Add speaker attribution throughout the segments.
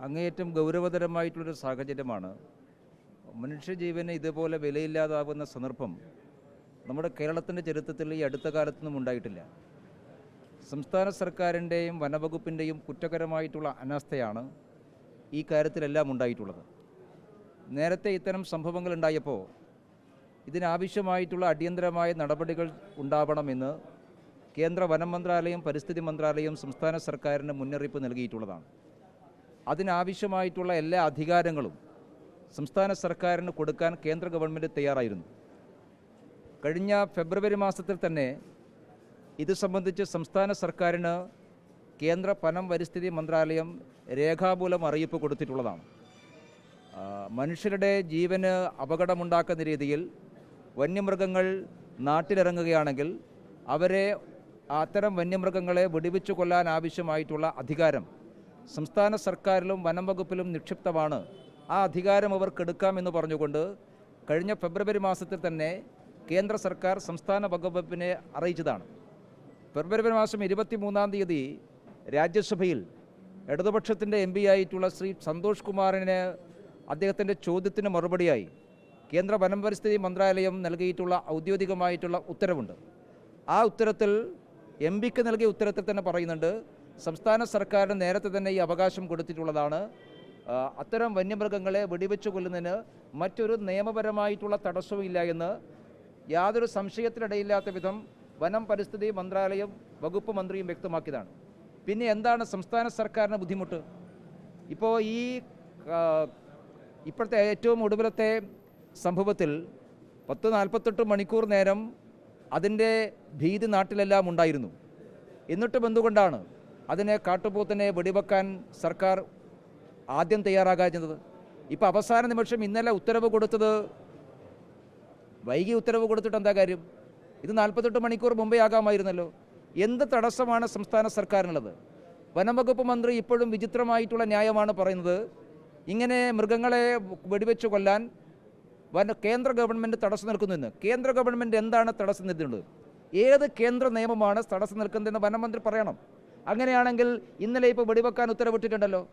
Speaker 1: അങ്ങേയറ്റം ഗൗരവതരമായിട്ടുള്ളൊരു സാഹചര്യമാണ്. മനുഷ്യജീവന് ഇതുപോലെ വിലയില്ലാതാകുന്ന സന്ദർഭം നമ്മുടെ കേരളത്തിന്റെ ചരിത്രത്തിൽ ഈ അടുത്ത കാലത്തൊന്നും ഉണ്ടായിട്ടില്ല. സംസ്ഥാന സർക്കാരിന്റെയും വനവകുപ്പിന്റെയും കുറ്റകരമായിട്ടുള്ള അനാസ്ഥയാണ് ഈ കാര്യത്തിലെല്ലാം ഉണ്ടായിട്ടുള്ളത്. നേരത്തെ ഇത്തരം സംഭവങ്ങൾ ഉണ്ടായപ്പോൾ ഇതിനാവശ്യമായിട്ടുള്ള അടിയന്തരമായ നടപടികൾ ഉണ്ടാവണമെന്ന് കേന്ദ്ര വനം മന്ത്രാലയം പരിസ്ഥിതി മന്ത്രാലയം സംസ്ഥാന സർക്കാരിന് മുന്നറിയിപ്പ് നൽകിയിട്ടുള്ളതാണ്. അതിനാവശ്യമായിട്ടുള്ള എല്ലാ അധികാരങ്ങളും സംസ്ഥാന സർക്കാരിന് കൊടുക്കാൻ കേന്ദ്ര ഗവൺമെന്റ് തയ്യാറായിരുന്നു. കഴിഞ്ഞ ഫെബ്രുവരി മാസത്തിൽ തന്നെ ഇത് സംബന്ധിച്ച് സംസ്ഥാന സർക്കാരിന് കേന്ദ്ര പനം പരിസ്ഥിതി മന്ത്രാലയം രേഖാമൂലം അറിയിപ്പ് കൊടുത്തിട്ടുള്ളതാണ്. മനുഷ്യരുടെ ജീവന് അപകടമുണ്ടാക്കുന്ന രീതിയിൽ വന്യമൃഗങ്ങൾ നാട്ടിലിറങ്ങുകയാണെങ്കിൽ അവരെ അത്തരം വന്യമൃഗങ്ങളെ വെടിവെച്ചു കൊല്ലാൻ ആവശ്യമായിട്ടുള്ള അധികാരം സംസ്ഥാന സർക്കാരിലും വനം വകുപ്പിലും നിക്ഷിപ്തമാണ്. ആ അധികാരം അവർക്കെടുക്കാമെന്ന് പറഞ്ഞുകൊണ്ട് കഴിഞ്ഞ ഫെബ്രുവരി മാസത്തിൽ തന്നെ കേന്ദ്ര സർക്കാർ സംസ്ഥാന വകുപ്പിനെ അറിയിച്ചതാണ്. ഫെബ്രുവരി മാസം ഇരുപത്തി മൂന്നാം തീയതി രാജ്യസഭയിൽ ഇടതുപക്ഷത്തിന്റെ എം ആയിട്ടുള്ള ശ്രീ സന്തോഷ് കുമാറിന് അദ്ദേഹത്തിന്റെ ചോദ്യത്തിന് മറുപടിയായി കേന്ദ്ര വനം പരിസ്ഥിതി മന്ത്രാലയം നൽകിയിട്ടുള്ള ഔദ്യോഗികമായിട്ടുള്ള ഉത്തരവുണ്ട്. ആ ഉത്തരത്തിൽ എം പിക്ക് നൽകിയ ഉത്തരത്തിൽ തന്നെ പറയുന്നുണ്ട് സംസ്ഥാന സർക്കാരിന് നേരത്തെ തന്നെ ഈ അവകാശം കൊടുത്തിട്ടുള്ളതാണ്. അത്തരം വന്യമൃഗങ്ങളെ വെടിവെച്ച് കൊല്ലുന്നതിന് മറ്റൊരു നിയമപരമായിട്ടുള്ള തടസ്സവും ഇല്ല എന്ന് യാതൊരു സംശയത്തിനിടയില്ലാത്ത വിധം വനം പരിസ്ഥിതി മന്ത്രാലയം വകുപ്പ് മന്ത്രിയും വ്യക്തമാക്കിയതാണ്. പിന്നെ എന്താണ് സംസ്ഥാന സർക്കാരിന് ബുദ്ധിമുട്ട്? ഇപ്പോൾ ഈ ഇപ്പോഴത്തെ ഏറ്റവും ഒടുവിലത്തെ സംഭവത്തിൽ പത്ത് നാൽപ്പത്തെട്ട് മണിക്കൂർ നേരം അതിന്റെ ഭീതി നാട്ടിലെല്ലാം ഉണ്ടായിരുന്നു. എന്നിട്ടും എന്തുകൊണ്ടാണ്? അതിനെ കാട്ടുപോത്തിനെ വെടിവെക്കാൻ സർക്കാർ ആദ്യം തയ്യാറാകാഞ്ഞത് ഇപ്പോൾ അവസാന നിമിഷം ഇന്നലെ ഉത്തരവ് കൊടുത്തത് വൈകി ഉത്തരവ് കൊടുത്തിട്ട് എന്താ കാര്യം? ഇത് നാൽപ്പത്തെട്ട് മണിക്കൂർ മുമ്പേ ആകാമായിരുന്നല്ലോ. എന്ത് തടസ്സമാണ് സംസ്ഥാന സർക്കാരിനുള്ളത്? വനംവകുപ്പ് മന്ത്രി ഇപ്പോഴും വിചിത്രമായിട്ടുള്ള ന്യായമാണ് പറയുന്നത്. ഇങ്ങനെ മൃഗങ്ങളെ വെടിവെച്ച് കൊല്ലാൻ വന കേന്ദ്ര ഗവൺമെന്റ് തടസ്സം നിൽക്കുന്നുവെന്ന് കേന്ദ്ര ഗവൺമെന്റ് എന്താണ് തടസ്സം നിൽക്കുന്നത്? ഏത് കേന്ദ്ര നിയമമാണ് തടസ്സം നിൽക്കുന്നതെന്ന് വനമന്ത്രി പറയണം. അങ്ങനെയാണെങ്കിൽ ഇന്നലെ ഇപ്പോൾ വെടിവെക്കാൻ ഉത്തരവിട്ടിട്ടുണ്ടല്ലോ.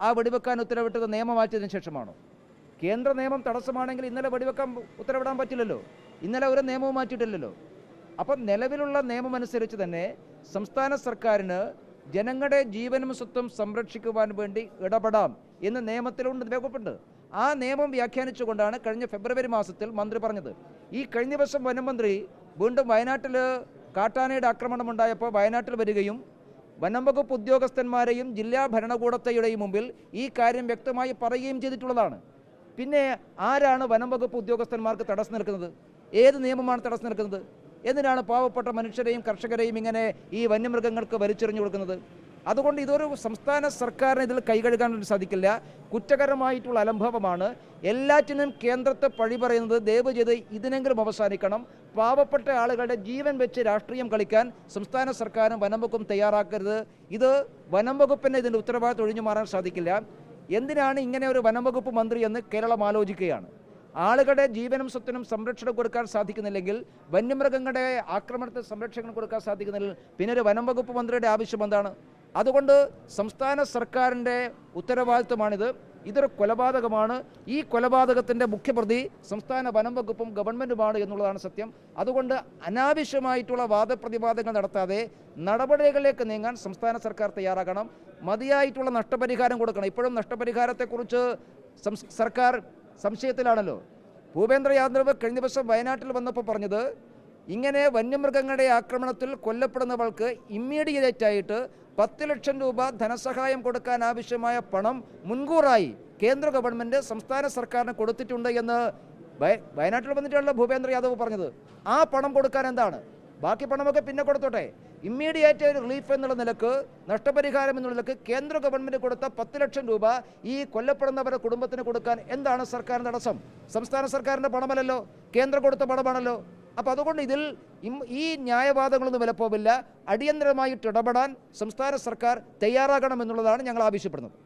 Speaker 1: ആ വെടിവെക്കാൻ ഉത്തരവിട്ടത് നിയമം മാറ്റിയതിനു ശേഷമാണോ? കേന്ദ്ര നിയമം തടസ്സമാണെങ്കിൽ ഇന്നലെ വെടിവെക്കാൻ ഉത്തരവിടാൻ പറ്റില്ലല്ലോ. ഇന്നലെ ഒരു നിയമവും മാറ്റിയിട്ടില്ലല്ലോ. അപ്പം നിലവിലുള്ള നിയമം അനുസരിച്ച് തന്നെ സംസ്ഥാന സർക്കാരിന് ജനങ്ങളുടെ ജീവനും സ്വത്തും സംരക്ഷിക്കുവാൻ വേണ്ടി ഇടപെടാം എന്ന് നിയമത്തിലുണ്ട് വകുപ്പുണ്ട് ആ നിയമം വ്യാഖ്യാനിച്ചുകൊണ്ടാണ് കഴിഞ്ഞ ഫെബ്രുവരി മാസത്തിൽ മന്ത്രി പറഞ്ഞത്. ഈ കഴിഞ്ഞ ദിവസം വനമന്ത്രി വീണ്ടും വയനാട്ടിൽ കാട്ടാനയുടെ ആക്രമണം ഉണ്ടായപ്പോൾ വയനാട്ടിൽ വരികയും വനം വകുപ്പ് ഉദ്യോഗസ്ഥന്മാരെയും ജില്ലാ ഭരണകൂടത്തെയുടെയും മുമ്പിൽ ഈ കാര്യം വ്യക്തമായി പറയുകയും ചെയ്തിട്ടുള്ളതാണ്. പിന്നെ ആരാണ് വനം വകുപ്പ് ഉദ്യോഗസ്ഥന്മാർക്ക് തടസ്സം നിൽക്കുന്നത്? ഏത് നിയമമാണ് തടസ്സം നിൽക്കുന്നത്? എന്തിനാണ് പാവപ്പെട്ട മനുഷ്യരെയും കർഷകരെയും ഇങ്ങനെ ഈ വന്യമൃഗങ്ങൾക്ക് വലിച്ചെറിഞ്ഞു കൊടുക്കുന്നത്? അതുകൊണ്ട് ഇതൊരു സംസ്ഥാന സർക്കാരിന് ഇതിൽ കൈകഴുകാൻ സാധിക്കില്ല. കുറ്റകരമായിട്ടുള്ള അലംഭവമാണ്. എല്ലാറ്റിനും കേന്ദ്രത്തെ പഴി പറയുന്നത് ദയവ് ചെയ്ത് ഇതിനെങ്കിലും അവസാനിക്കണം. പാവപ്പെട്ട ആളുകളുടെ ജീവൻ വെച്ച് രാഷ്ട്രീയം കളിക്കാൻ സംസ്ഥാന സർക്കാരും വനം വകുപ്പും തയ്യാറാക്കരുത്. ഇത് വനം വകുപ്പിന് ഇതിന്റെ ഉത്തരവാദിത്വം ഒഴിഞ്ഞു മാറാൻ സാധിക്കില്ല. എന്തിനാണ് ഇങ്ങനെ ഒരു വനം വകുപ്പ് മന്ത്രി എന്ന് കേരളം ആലോചിക്കുകയാണ്? ആളുകളുടെ ജീവനും സ്വത്തിനും സംരക്ഷണം കൊടുക്കാൻ സാധിക്കുന്നില്ലെങ്കിൽ വന്യമൃഗങ്ങളുടെ ആക്രമണത്തെ സംരക്ഷണം കൊടുക്കാൻ സാധിക്കുന്നില്ലെങ്കിൽ പിന്നെ ഒരു വനം വകുപ്പ് മന്ത്രിയുടെ ആവശ്യം എന്താണ്? അതുകൊണ്ട് സംസ്ഥാന സർക്കാരിന്റെ ഉത്തരവാദിത്വമാണിത്. ഇതൊരു കൊലപാതകമാണ്. ഈ കൊലപാതകത്തിന്റെ മുഖ്യപ്രതി സംസ്ഥാന വനം വകുപ്പും ഗവൺമെന്റുമാണ് എന്നുള്ളതാണ് സത്യം. അതുകൊണ്ട് അനാവശ്യമായിട്ടുള്ള വാദപ്രതിവാദങ്ങൾ നടത്താതെ നടപടികളിലേക്ക് നീങ്ങാൻ സംസ്ഥാന സർക്കാർ തയ്യാറാകണം. മതിയായിട്ടുള്ള നഷ്ടപരിഹാരം കൊടുക്കണം. ഇപ്പോഴും നഷ്ടപരിഹാരത്തെക്കുറിച്ച് സർക്കാർ സംശയത്തിലാണല്ലോ. ഭൂപേന്ദ്ര യാദവ് കഴിഞ്ഞ ദിവസം വയനാട്ടിൽ വന്നപ്പോൾ പറഞ്ഞത് ഇങ്ങനെ വന്യമൃഗങ്ങളുടെ ആക്രമണത്തിൽ കൊല്ലപ്പെടുന്നവർക്ക് ഇമ്മീഡിയറ്റ് ആയിട്ട് പത്ത് ലക്ഷം രൂപ ധനസഹായം കൊടുക്കാൻ ആവശ്യമായ പണം മുൻകൂറായി കേന്ദ്ര ഗവൺമെന്റ് സംസ്ഥാന സർക്കാരിന് കൊടുത്തിട്ടുണ്ട് എന്ന് വയ- വയനാട്ടിൽ വന്നിട്ടുള്ള ഭൂപേന്ദ്ര യാദവ് പറഞ്ഞത്. ആ പണം കൊടുക്കാൻ എന്താണ്? ബാക്കി പണമൊക്കെ പിന്നെ കൊടുത്തോട്ടെ. ഇമ്മീഡിയറ്റ് ഒരു റിലീഫ് എന്നുള്ള നിലയ്ക്ക് നഷ്ടപരിഹാരം എന്നുള്ള നിലയ്ക്ക് കേന്ദ്ര ഗവൺമെന്റ് കൊടുത്ത പത്ത് ലക്ഷം രൂപ ഈ കൊല്ലപ്പെടുന്നവരുടെ കുടുംബത്തിന് കൊടുക്കാൻ എന്താണ് സർക്കാരിന്റെ തടസ്സം? സംസ്ഥാന സർക്കാരിന്റെ പണമല്ലല്ലോ? കേന്ദ്രം കൊടുത്ത പണമാണല്ലോ? അപ്പോൾ അതുകൊണ്ട് ഇതിൽ ഈ ന്യായവാദങ്ങളൊന്നും വിലപ്പോവില്ല. അടിയന്തരമായിട്ട് ഇടപെടാൻ സംസ്ഥാന സർക്കാർ തയ്യാറാകണമെന്നുള്ളതാണ് ഞങ്ങൾ ആവശ്യപ്പെടുന്നത്.